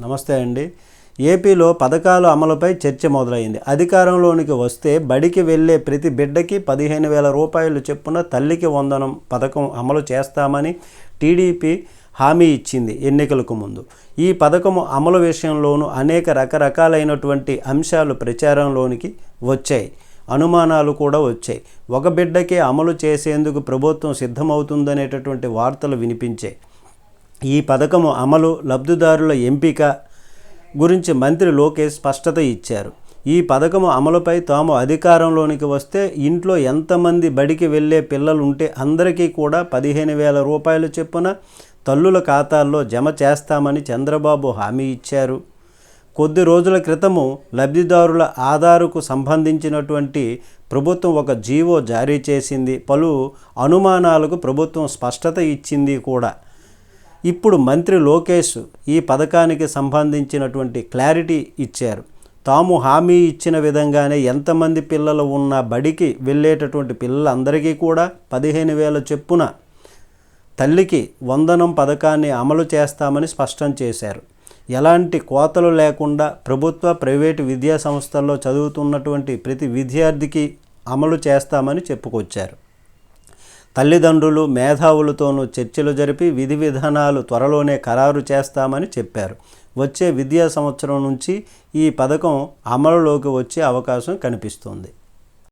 నమస్తే అండి. ఏపీలో పథకాలు అమలుపై చర్చ మొదలైంది. అధికారంలోనికి వస్తే బడికి వెళ్ళే ప్రతి బిడ్డకి పదిహేను వేల రూపాయలు చెప్పున తల్లికి వందనం పథకం అమలు చేస్తామని టీడీపీ హామీ ఇచ్చింది ఎన్నికలకు ముందు. ఈ పథకము అమలు విషయంలోనూ అనేక రకరకాలైనటువంటి అంశాలు ప్రచారంలోనికి వచ్చాయి. అనుమానాలు కూడా వచ్చాయి. ఒక బిడ్డకే అమలు చేసేందుకు ప్రభుత్వం సిద్ధమవుతుందనేటటువంటి వార్తలు వినిపించాయి. ఈ పథకము అమలు లబ్ధిదారుల ఎంపిక గురించి మంత్రి లోకేష్ స్పష్టత ఇచ్చారు. ఈ పథకము అమలుపై తాము అధికారంలోనికి వస్తే ఇంట్లో ఎంతమంది బడికి వెళ్ళే పిల్లలు ఉంటే అందరికీ కూడా పదిహేను వేల రూపాయలు చొప్పున తల్లుల ఖాతాల్లో జమ చేస్తామని చంద్రబాబు హామీ ఇచ్చారు. కొద్ది రోజుల క్రితము లబ్ధిదారుల ఆధారుకు సంబంధించినటువంటి ప్రభుత్వం ఒక జీవో జారీ చేసింది. పలు అనుమానాలకు ప్రభుత్వం స్పష్టత ఇచ్చింది కూడా. ఇప్పుడు మంత్రి లోకేష్ ఈ పథకానికి సంబంధించినటువంటి క్లారిటీ ఇచ్చారు. తాము హామీ ఇచ్చిన విధంగానే ఎంతమంది పిల్లలు ఉన్న బడికి వెళ్ళేటటువంటి పిల్లలందరికీ కూడా పదిహేను వేల చెప్పున తల్లికి వందనం పథకాన్ని అమలు చేస్తామని స్పష్టం చేశారు. ఎలాంటి కోతలు లేకుండా ప్రభుత్వ ప్రైవేటు విద్యా సంస్థల్లో చదువుతున్నటువంటి ప్రతి విద్యార్థికి అమలు చేస్తామని చెప్పుకొచ్చారు. తల్లిదండ్రులు మేధావులతోనూ చర్చలు జరిపి విధి విధానాలు త్వరలోనే ఖరారు చేస్తామని చెప్పారు. వచ్చే విద్యా సంవత్సరం నుంచి ఈ పథకం అమలులోకి వచ్చే అవకాశం కనిపిస్తుంది.